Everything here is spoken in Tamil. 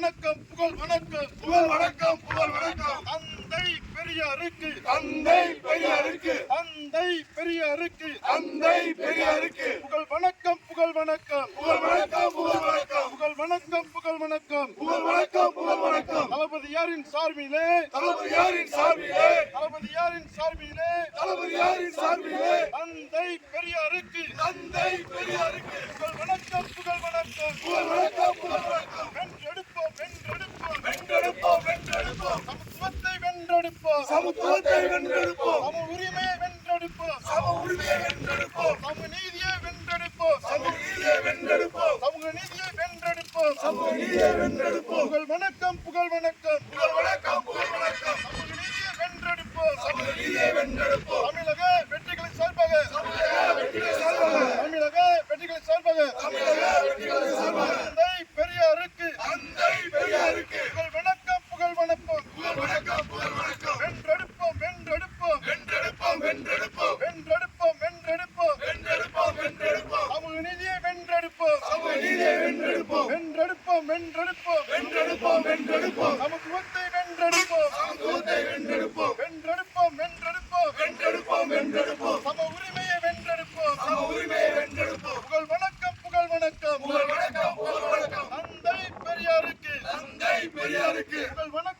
வணக்கம் புகழ் வணக்கம். புகழ் வணக்கம் புகழ் வணக்கம். தந்தை பெரியாருக்கு. தந்தை பெரியாருக்கு. தந்தை பெரியாருக்கு. தந்தை பெரியாருக்கு. புகழ் வணக்கம் புகழ் வணக்கம். புகழ் வணக்கம் புகழ் வணக்கம். புகழ் வணக்கம் புகழ் வணக்கம். புகழ் வணக்கம் புகழ் வணக்கம். தளபதியாரின் சார்பிலே. தளபதியாரின் சார்பிலே. தளபதியாரின் சார்பிலே. தளபதியாரின் சார்பிலே. தந்தை பெரியாருக்கு. தந்தை பெரியாருக்கு புகழ் வணக்கம் புகழ் வணக்கம் புகழ் வணக்கம் புகழ் வணக்கம் வென்றெடுப்போம் வென்றெடுப்போம் வென்றெடுப்போம் வென்றெடுப்போம் சமத்துவத்தை வென்றெடுப்போம். சமத்துவத்தை வென்றெடுப்போம். சம உரிமையை வென்றெடுப்போம். சம உரிமையை வென்றெடுப்போம். சம நீதியை வென்றெடுப்போம். சம நீதியை வென்றெடுப்போம். சமூக நீதியை வென்றெடுப்போம். சமூக நீதியை வென்றெடுப்போம். புகழ் வணக்கம் புகழ் வணக்கம். புகழ் வணக்கம் புகழ் வணக்கம். சமூக நீதியை வென்றெடுப்போம். சமூக நீதியை வென்றெடுப்போம். தமிழக வெற்றிகளை சார்பாக. வெற்றிகளை சார்பாக தமிழக வெற்றிகளை சார்பாக. தமிழக வெற்றிகளை சார்பாக. தந்தை பெரியாருக்கு. தந்தை பெரியாருக்கு. புகழ் வணக்கம் புகழ் வணக்கம். புகழ் வணக்கம். வென்றெடுப்போம் வென்றெடுப்போம். வென்றெடுப்போம் வென்றெடுப்போம். சமத்துவத்தை வென்றெடுப்போம். சமத்துவத்தை வென்றெடுப்போம். வென்றெடுப்போம் வென்றெடுப்போம். வென்றெடுப்போம் வென்றெடுப்போம். சம உரிமையை வென்றெடுப்போம். சம உரிமையை வென்றெடுப்போம். புகழ் வணக்கம் புகழ் வணக்கம். புகழ் வணக்கம் புகழ் வணக்கம். தந்தை பெரியாருக்கு. தந்தை பெரியாருக்கு. புகழ் வணக்கம்.